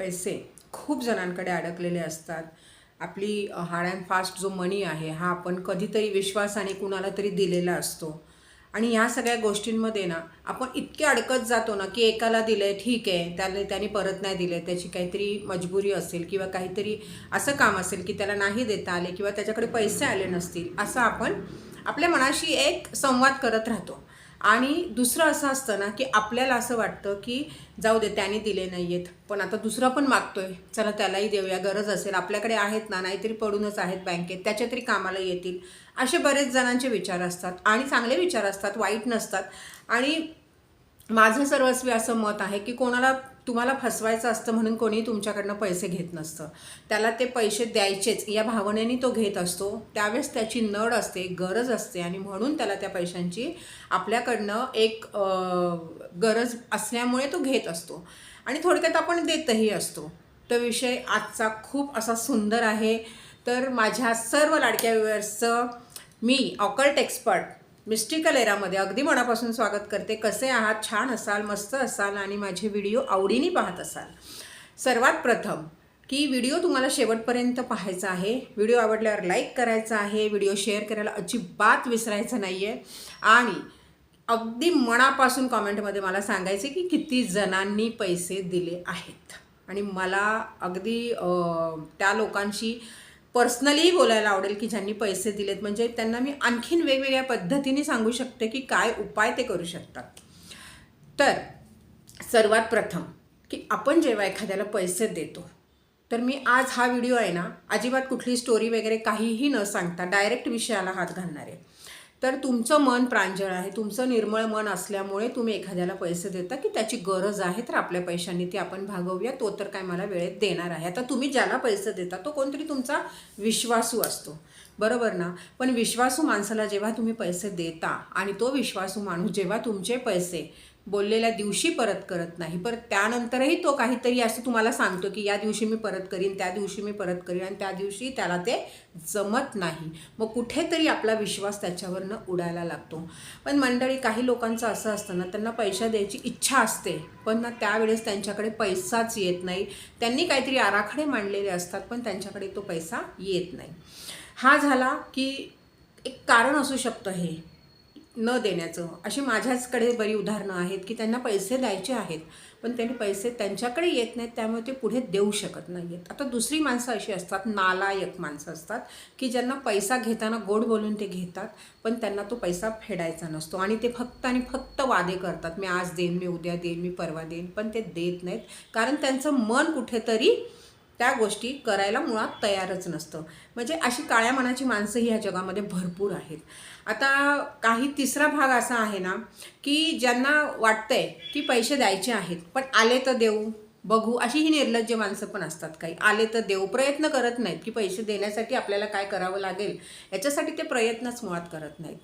पैसे खूप जणांकडे अडकलेले असतात. आपली हार्ड अँड फास्ट जो मनी आहे हा आपण कधीतरी विश्वासाने कुणाला तरी दिलेला असतो. आणि ह्या सगळ्या गोष्टींमध्ये ना आपण इतके अडकत जातो ना की एकाला दिलंय ठीक आहे त्याला त्याने परत नाही दिले त्याची काहीतरी मजबुरी असेल किंवा काहीतरी असं काम असेल की त्याला नाही देता आले किंवा त्याच्याकडे पैसे आले नसतील असं आपण आपल्या मनाशी एक संवाद करत राहतो. आणि दुसरं असं असतं ना की आपल्याला असं वाटतं की जाऊ दे त्याने दिले नाही आहेत पण आता दुसरा पण मागतोय. चला त्यालाही देऊया. गरज असेल. आपल्याकडे आहेत ना नाहीतरी पडूनच आहेत बँकेत. त्याच्या तरी कामाला येतील. असे बरेच जणांचे विचार असतात. आणि चांगले विचार असतात. वाईट नसतात. आणि माझं सर्वस्वी असं मत आहे की कोणाला तुम्हाला फसवायचं असतं म्हणून कोणी तुमच्याकडनं पैसे घेत नसतं. त्याला ते पैसे द्यायचेच या भावनेने तो घेत असतो. त्यावेळेस त्याची नड असते गरज असते आणि म्हणून त्याला त्या पैशांची आपल्याकडनं एक गरज असल्यामुळे तो घेत असतो. आणि थोडक्यात आपण देतही असतो. तो विषय आजचा खूप असा सुंदर आहे. तर माझ्या सर्व लाडक्या व्यूअर्सचं मी ऑकल्ट एक्सपर्ट मिस्टिकल एरामध्ये. अगदी मनापासून स्वागत करते. कसे आहात? छान असाल मस्त असाल आणि माझे व्हिडिओ आवडीने पाहत असाल. सर्वात प्रथम की व्हिडिओ तुम्हाला शेवटपर्यंत पाहायचा आहे. व्हिडिओ आवडल्यावर लाईक करायचा आहे. व्हिडिओ शेअर करायला अजिबात विसरायचं नाही आहे आणि अगदी मनापासून कॉमेंटमध्ये मला सांगायचे की किती जणांनी पैसे दिले आहेत. आणि मला अगदी त्या लोकांशी पर्सनली बोलायला आवडेल की ज्यांनी पैसे दिलेत. म्हणजे त्यांना मी आणखीन वेगवेगळ्या पद्धतीने सांगू शकते की काय उपाय ते करू शकतात. तर सर्वात प्रथम की आपण जेव्हा एखाद्याला पैसे देतो तर मी आज हा व्हिडिओ आहे ना अजिबात कुठली स्टोरी वगैरे काहीही न सांगता डायरेक्ट विषयाला हात घालणार. आहे तर तुमचं मन प्रांजळ आहे. तुमचं निर्मळ मन असल्यामुळे तुम्ही एखाद्याला पैसे देता की त्याची गरज आहे तर आपल्या पैशांनी ती आपण भागवूया. तो तर काय मला वेळेत देणार आहे. आता तुम्ही ज्याला पैसे देता तो कोणतरी तुमचा विश्वासू असतो. बरोबर ना? पण विश्वासू माणसाला जेव्हा तुम्ही पैसे देता आणि तो विश्वासू माणूस जेव्हा तुमचे पैसे बोललेल्या दिवशी परत करत नाही. पर त्यानंतरही तो काहीतरी असं तुम्हाला सांगतो की या दिवशी मी परत करीन त्या दिवशी मी परत करीन आणि त्या दिवशी त्याला ते जमत नाही. मग कुठेतरी आपला विश्वास त्याच्यावरनं उडायला लागतो. पण मंडळी काही लोकांचं असं असतं ना त्यांना पैसा द्यायची इच्छा असते. पण ना त्यावेळेस त्यांच्याकडे पैसाच येत नाही. त्यांनी काहीतरी आराखडे मांडलेले असतात पण त्यांच्याकडे तो पैसा येत नाही. हा झाला की एक कारण असू शकतं हे. न देण्याचं. अशी माझ्याचकडे बरी उदाहरणं आहेत की त्यांना पैसे द्यायचे आहेत पण त्यांनी पैसे त्यांच्याकडे येत नाहीत त्यामुळे ते पुढे देऊ शकत नाही आहेत आता दुसरी माणसं अशी असतात नालायक माणसं असतात की ज्यांना पैसा घेताना गोड बोलून ते घेतात पण त्यांना तो पैसा फेडायचा नसतो. आणि ते फक्त आणि फक्त वादे करतात मी आज देईन मी उद्या देईन मी परवा देईन पण ते देत नाहीत. कारण त्यांचं मन कुठेतरी त्या गोष्टी करायला मुळात तयारच नसतं. म्हणजे अशी काळ्या मनाची माणसंही ह्या जगामध्ये भरपूर आहेत. आता काही तिसरा भाग असा आहे ना की ज्यांना वाटतंय की पैसे द्यायचे आहेत पण आले तर देऊ बघू अशी ही निर्लज्ज माणसं पण असतात काही. आले तर देऊ प्रयत्न करत नाहीत की पैसे देण्यासाठी आपल्याला काय करावं लागेल याच्यासाठी ते प्रयत्नच मुळात करत नाहीत.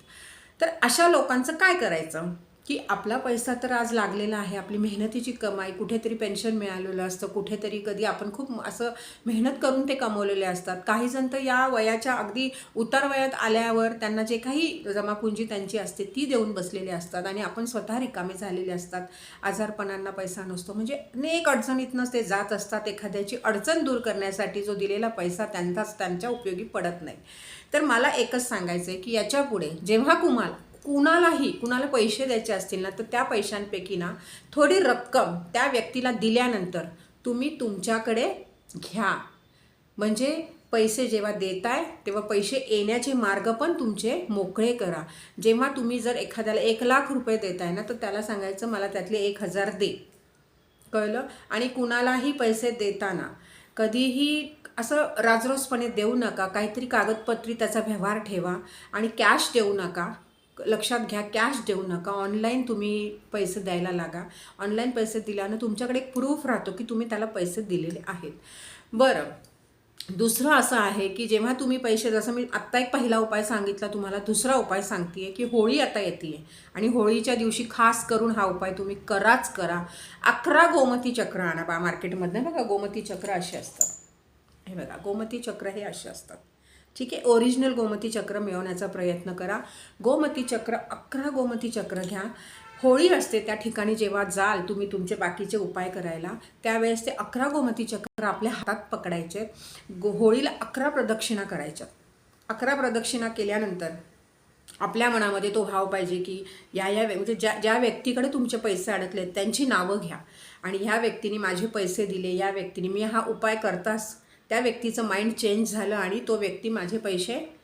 तर अशा लोकांचं काय करायचं? की आपला पैसा तर आज लागलेला आहे आपली मेहनतीची कमाई कुठेतरी पेन्शन मिळालेलं असतं कुठेतरी कधी आपण खूप असं मेहनत करून ते कमवलेले असतात. काही जण तर या वयाच्या अगदी उतार वयात आल्यावर त्यांना जे काही जमापुंजी त्यांची असते ती देऊन बसलेली असतात आणि आपण स्वतः रिकामे झालेले असतात. आजारपणांना पैसा नसतो. म्हणजे अनेक अडचणीतनंच ते जात असतात. एखाद्याची अडचण दूर करण्यासाठी जो दिलेला पैसा त्यांचाच त्यांच्या उपयोगी पडत नाही. तर मला एकच सांगायचं आहे की याच्यापुढे जेव्हा कुमाला कुणालाही कुणाला पैसे द्यायचे असतील ना तर त्या पैशांपैकी ना थोडी रक्कम त्या व्यक्तीला दिल्यानंतर तुम्ही तुमच्याकडे घ्या. म्हणजे पैसे जेव्हा देताय तेव्हा पैसे येण्याचे मार्ग पण तुमचे मोकळे करा. जेव्हा तुम्ही जर एखाद्याला एक लाख रुपये देताय ना तर त्याला सांगायचं मला त्यातले एक हजार दे. कळलं? आणि कुणालाही पैसे देताना कधीही असं राजरोसपणे देऊ नका. काहीतरी कागदपत्री त्याचा व्यवहार ठेवा आणि कॅश देऊ नका. लक्षात घ्या कॅश देऊ नका. ऑनलाईन तुम्ही पैसे द्यायला लागा. ऑनलाईन पैसे दिल्यानं तुमच्याकडे एक प्रूफ राहतो की तुम्ही त्याला पैसे दिलेले आहेत. बरं. दुसरं असं आहे की जेव्हा तुम्ही पैसे जसं मी आत्ता एक पहिला उपाय सांगितला तुम्हाला दुसरा उपाय सांगते की होळी आता येते आहे आणि होळीच्या दिवशी खास करून हा उपाय तुम्ही कराच करा. अकरा गोमती चक्र आणा बा मार्केटमधनं बघा गोमती चक्र असे असतात. हे बघा गोमती चक्र हे असे असतात. ठीक आहे? ओरिजिनल गोमती चक्र मिळवण्याचा प्रयत्न करा. गोमती चक्र अकरा गोमती चक्र घ्या. होळी असते त्या ठिकाणी जेव्हा जाल तुम्ही तुमचे बाकीचे उपाय करायला त्यावेळेस ते अकरा गोमती चक्र आपल्या हातात पकडायचे. गो होळीला अकरा प्रदक्षिणा करायच्या. अकरा प्रदक्षिणा केल्यानंतर आपल्या मनामध्ये तो भाव पाहिजे की या या व्य- म्हणजे ज्या ज्या व्यक्तीकडे तुमचे पैसे अडकलेत आहेत, त्यांची नावं घ्या. आणि ह्या व्यक्तीने माझे पैसे दिले या व्यक्तीने मी हा उपाय करताच त्या व्यक्तीचं माइंड चेंज झालं आणि तो व्यक्ती माझे पैसे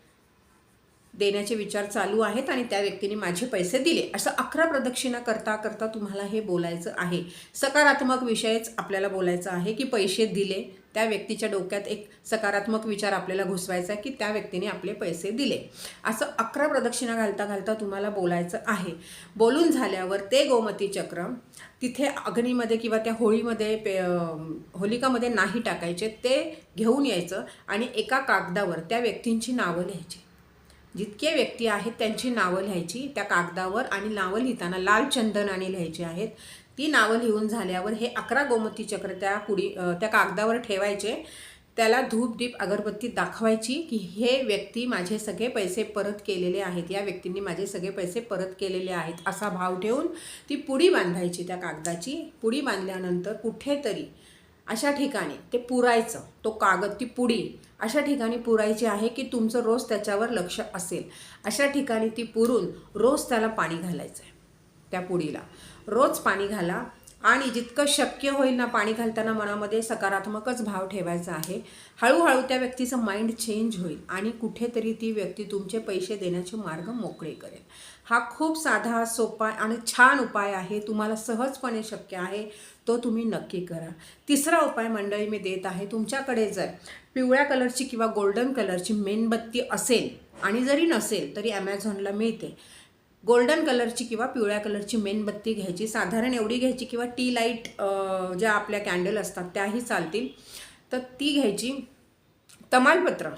देण्याचे विचार चालू आहेत आणि त्या व्यक्तीने माझे पैसे दिले. असं अकरा प्रदक्षिणा करता करता तुम्हाला हे बोलायचं आहे. सकारात्मक विषयच आपल्याला बोलायचं आहे की पैसे दिले. त्या व्यक्तीच्या डोक्यात एक सकारात्मक विचार आपल्याला घुसवायचा आहे की त्या व्यक्तीने आपले पैसे दिले. असं अकरा प्रदक्षिणा घालता घालता तुम्हाला बोलायचं आहे. बोलून झाल्यावर ते गोमती चक्र तिथे अग्नीमध्ये किंवा त्या होळीमध्ये पे होलिकामध्ये नाही टाकायचे ते घेऊन यायचं आणि एका कागदावर त्या व्यक्तींची नावं लिहायची. जितके व्यक्ती आहेत त्यांची नावं लिहायची त्या कागदावर आणि नावं लिहिताना लाल चंदनाने लिहायची आहेत. ती नावं लिहून झाल्यावर हे अकरा गोमती चक्र त्या पुडी त्या कागदावर ठेवायचे. त्याला धूप दीप अगरबत्ती दाखवायची की हे व्यक्ती माझे सगळे पैसे परत केलेले आहेत. या व्यक्तींनी माझे सगळे पैसे परत केलेले आहेत असा भाव ठेवून ती पुडी बांधायची त्या कागदाची. पुडी बांधल्यानंतर कुठेतरी अशा ठिकाणी ते पुरायचं. तो कागद ती पुडी अशा ठिकाणी पुरायची आहे की तुमचं रोज त्याच्यावर लक्ष असेल. अशा ठिकाणी ती पुरून रोज त्याला पाणी घालायचं आहे त्या पुडीला रोज पाणी घाला आणि जितकं शक्य होईल ना पाणी घालताना मनामध्ये सकारात्मकच भाव ठेवायचा आहे. हळूहळू त्या व्यक्तीचं माइंड चेंज होईल आणि कुठेतरी ती व्यक्ती तुमचे पैसे देण्याचे मार्ग मोकळे करेल. हा खूप साधा सोपा आणि छान उपाय आहे. तुम्हाला सहजपणे शक्य आहे तो तुम्ही नक्की करा. तिसरा उपाय मंडळी मी देत आहे तुमच्याकडे जर पिवळ्या कलरची किंवा गोल्डन कलरची मेणबत्ती असेल आणि जरी नसेल तरी ॲमेझॉनला मिळते. गोल्डन कलरची किंवा पिवळ्या कलरची मेणबत्ती घ्यायची साधारण एवढी घ्यायची किंवा टी लाइट ज्या आपल्या कॅन्डल असतात त्याही चालतील. तर ती घ्यायची. तमालपत्र.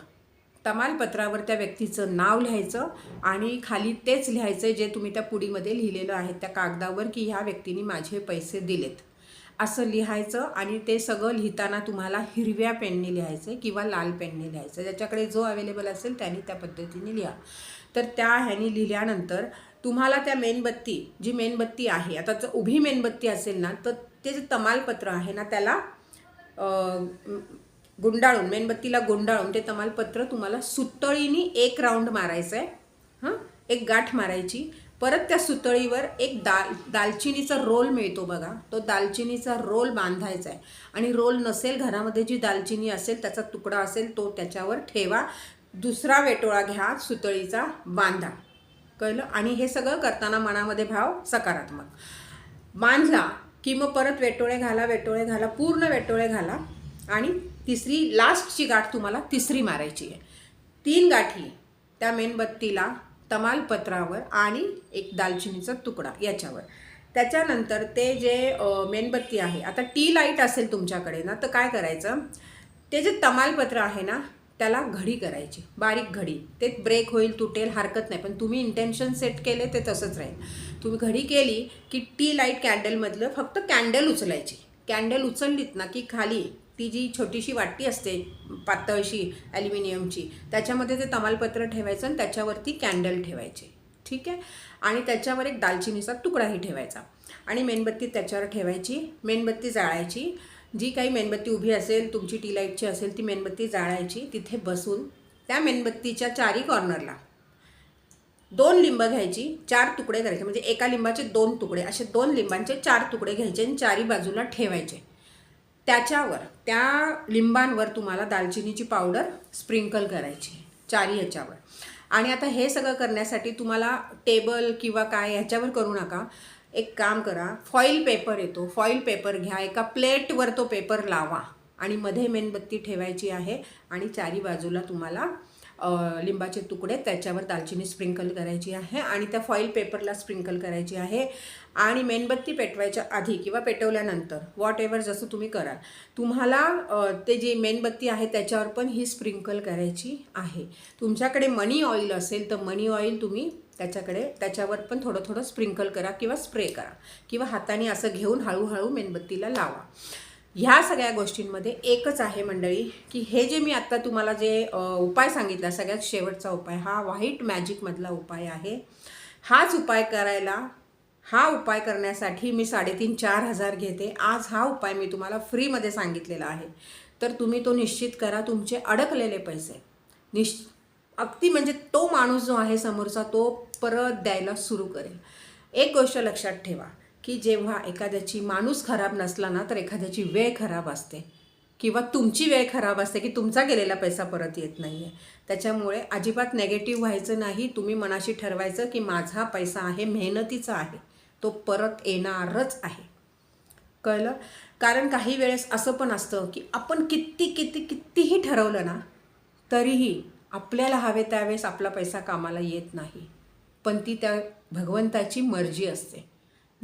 तमालपत्रावर त्या व्यक्तीचं नाव लिहायचं आणि खाली तेच लिहायचं जे तुम्ही त्या पुडीमध्ये लिहिलेलं आहे त्या कागदावर की ह्या व्यक्तीने माझे पैसे दिलेत. असं लिहायचं आणि ते सगळं लिहिताना तुम्हाला हिरव्या पेनने लिहायचं किंवा लाल पेनने लिहायचं ज्याच्याकडे जो अवेलेबल असेल त्याने त्या पद्धतीने लिहा. तर त्या ह्यानी लिहिल्यानंतर तुम्हाला त्या मेणबत्ती जी मेणबत्ती आहे आता जर उभी मेणबत्ती असेल ना तर ते जे तमालपत्र आहे ना त्याला गुंडाळून मेणबत्तीला गुंडाळून ते तमालपत्र तुम्हाला सुतळीने एक राऊंड मारायचं आहे हां? एक गाठ मारायची. परत त्या सुतळीवर एक दाल दालचिनीचा रोल मिळतो बघा. तो दालचिनीचा रोल बांधायचा आहे आणि रोल नसेल घरामध्ये जी दालचिनी असेल त्याचा तुकडा असेल तो त्याच्यावर ठेवा. दुसरा वेटोळा घ्या सुतळीचा बांधा. कळलं. आणि हे सगळं करताना मनामध्ये भाव सकारात्मक. बांधला की मग परत वेटोळे घाला वेटोळे घाला पूर्ण वेटोळे घाला. आणि तिसरी लास्टची गाठ तुम्हाला तिसरी मारायची आहे. तीन गाठी त्या मेणबत्तीला तमालपत्रावर आणि एक दालचिनीचा तुकडा याच्यावर. त्याच्यानंतर ते जे मेणबत्ती आहे आता टी लाइट असेल तुमच्याकडे ना तर काय करायचं? ते जे तमालपत्र आहे ना त्याला घडी करायची. बारीक घडी. ते ब्रेक होईल तुटेल हरकत नाही. पण तुम्ही इंटेन्शन सेट केले ते तसंच राहील. तुम्ही घडी केली की टी लाइट कॅन्डलमधलं फक्त कॅन्डल उचलायची. कॅन्डल उचललीत ना की खाली ती जी छोटीशी वाटी असते पातळशी ॲल्युमिनियमची त्याच्यामध्ये ते तमालपत्र ठेवायचं आणि त्याच्यावरती कॅन्डल ठेवायचे. ठीक आहे? आणि त्याच्यावर एक दालचिनीचा तुकडाही ठेवायचा. आणि मेणबत्ती त्याच्यावर ठेवायची. मेणबत्ती जाळायची. जी काही मेणबत्ती उभी असेल तुमची टी लाईटची असेल ती मेणबत्ती जाळायची तिथे बसून त्या मेणबत्तीच्या चारी कॉर्नरला दोन लिंब घ्यायची चार तुकडे करायचे. म्हणजे एका लिंबाचे दोन तुकडे असे दोन लिंबांचे चार तुकडे घ्यायचे आणि चारी बाजूला ठेवायचे. त्याच्यावर त्या लिंबांवर तुम्हाला दालचिनीची पावडर स्प्रिंकल करायची चारी ह्याच्यावर. आणि आता हे सगळं करण्यासाठी तुम्हाला टेबल किंवा काय ह्याच्यावर करू नका. एक काम करा फॉईल पेपर येतो फॉईल पेपर घ्या एका प्लेटवर तो पेपर लावा. आणि मध्ये मेणबत्ती ठेवायची आहे आणि चारी बाजूला तुम्हाला लिंबाचे तुकडे त्याच्यावर दालचिनी स्प्रिंकल करायची आहे आणि त्या फॉईल पेपरला स्प्रिंकल करायची आहे. आणि मेणबत्ती पेटवायच्या आधी किंवा पेटवल्यानंतर वॉट एव्हर जसं तुम्ही कराल तुम्हाला ते जी मेणबत्ती आहे त्याच्यावर पण ही स्प्रिंकल करायची आहे. तुमच्याकडे मनी ऑइल असेल तर मनी ऑइल तुम्ही त्याच्याकडे त्याच्यावर पण थोडं थोडं स्प्रिंकल करा किंवा स्प्रे करा किंवा हाताने असं घेऊन हळूहळू मेणबत्तीला लावा. ह्या सगळ्या गोष्टींमध्ये एकच आहे मंडळी की हे जे मी आत्ता तुम्हाला जे उपाय सांगितला सगळ्यात शेवटचा उपाय हा व्हाईट मॅजिकमधला उपाय आहे. हाच उपाय करायला हा उपाय करण्यासाठी मी साडेतीन चार हजार घेते. आज हा उपाय मी तुम्हाला फ्रीमध्ये सांगितलेला आहे. तर तुम्ही तो निश्चित करा तुमचे अडकलेले पैसे. निश अगदी म्हणजे तो माणूस जो आहे समोरचा तो परत द्यायला सुरू करेल. एक गोष्ट लक्षात ठेवा की जेव्हा एखाद्याची माणूस खराब नसला ना तर एखाद्याची वेळ खराब असते. किंवा तुमची वेळ खराब असते की तुमचा गेलेला पैसा परत येत नाही आहे त्याच्यामुळे अजिबात नेगेटिव्ह व्हायचं नाही. तुम्ही मनाशी ठरवायचं की माझा पैसा आहे मेहनतीचा आहे. तो परत येणारच आहे. कळलं? कारण काही वेळेस असं पण असतं की आपण किती किती कितीही ठरवलं ना तरीही आपल्याला हवे त्यावेळेस आपला पैसा कामाला येत नाही. पण ती त्या भगवंताची मर्जी असते.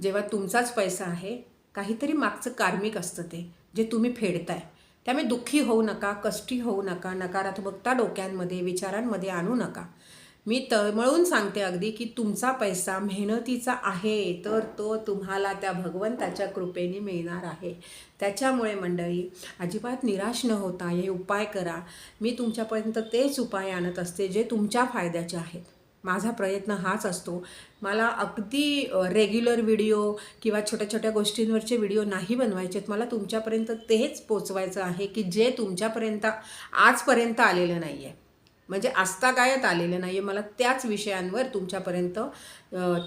जेव्हा तुमचाच पैसा आहे काहीतरी मागचं कार्मिक असतं ते जे तुम्ही फेडताय. त्यामुळे दुःखी होऊ नका कष्टी होऊ नका नकारात्मकता डोक्यांमध्ये विचारांमध्ये आणू नका. मी तळमळून सांगते अगदी की तुमचा पैसा मेहनतीचा आहे तर तो तुम्हाला त्या भगवंताच्या कृपेने मिळणार आहे. त्याच्यामुळे मंडळी अजिबात निराश न होता हे उपाय करा. मी तुमच्यापर्यंत तेच उपाय आणत असते जे तुमच्या फायद्याचे आहेत. माझा प्रयत्न हाच असतो. मला अगदी रेग्युलर व्हिडिओ किंवा छोट्या छोट्या गोष्टींवरचे व्हिडिओ नाही बनवायचे आहेत मला तुमच्यापर्यंत तेच पोचवायचं आहे की जे तुमच्यापर्यंत आजपर्यंत आलेलं नाही आहे म्हणजे आस्तागायत आलेलं नाही आहे मला त्याच विषयांवर तुमच्यापर्यंत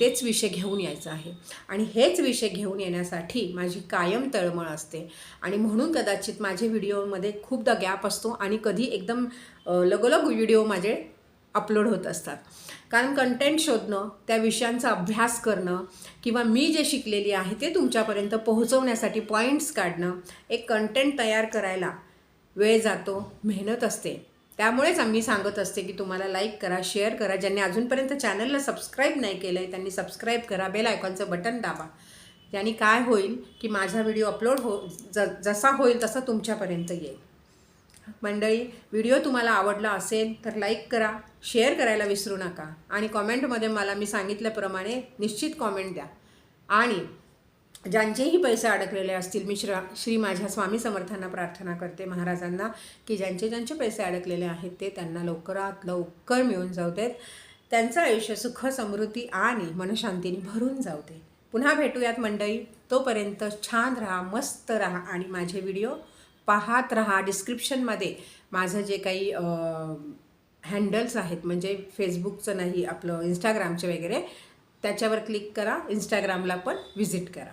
तेच विषय घेऊन यायचं आहे. आणि हेच विषय घेऊन येण्यासाठी माझी कायम तळमळ असते. आणि म्हणून कदाचित माझे व्हिडिओमध्ये खूपदा गॅप असतो आणि कधी एकदम लगोलग व्हिडिओ माझे अपलोड होत असतात. कारण कंटेंट शोधणं त्या विषयांचा अभ्यास करणं किंवा मी जे शिकलेली आहे ते तुमच्यापर्यंत पोहोचवण्यासाठी पॉईंट्स काढणं एक कंटेंट तयार करायला वेळ जातो मेहनत असते. त्यामुळेच आम्ही सांगत असते की तुम्हाला लाईक करा शेअर करा. ज्यांनी अजूनपर्यंत चॅनलला सबस्क्राईब नाही केलं आहे त्यांनी सबस्क्राईब करा. बेल आयकॉनचं बटन दाबा. याने काय होईल की माझा व्हिडिओ अपलोड हो ज जसा होईल तसा तुमच्यापर्यंत येईल. मंडळी व्हिडिओ तुम्हाला आवडला असेल तर लाईक करा शेअर करायला विसरू नका. आणि कॉमेंटमध्ये मला मी सांगितल्याप्रमाणे निश्चित कॉमेंट द्या. आणि ज्यांचेही पैसे अडकलेले असतील मी श्रा श्री माझ्या स्वामी समर्थांना प्रार्थना करते महाराजांना की ज्यांचे ज्यांचे पैसे अडकलेले आहेत ते त्यांना लवकरात लवकर मिळून जाऊ देत त्यांचं आयुष्य सुख समृद्धी आणि मनशांतीने भरून जाऊ दे पुन्हा भेटूयात मंडळी. तोपर्यंत छान राहा मस्त राहा आणि माझे व्हिडिओ पाहत राहा. डिस्क्रिप्शनमध्ये माझं जे काही हँडल्स आहेत म्हणजे फेसबुकचं नाही आपलं इंस्टाग्रामचे वगैरे त्याच्यावर क्लिक करा. इंस्टाग्रामला पण व्हिजिट करा.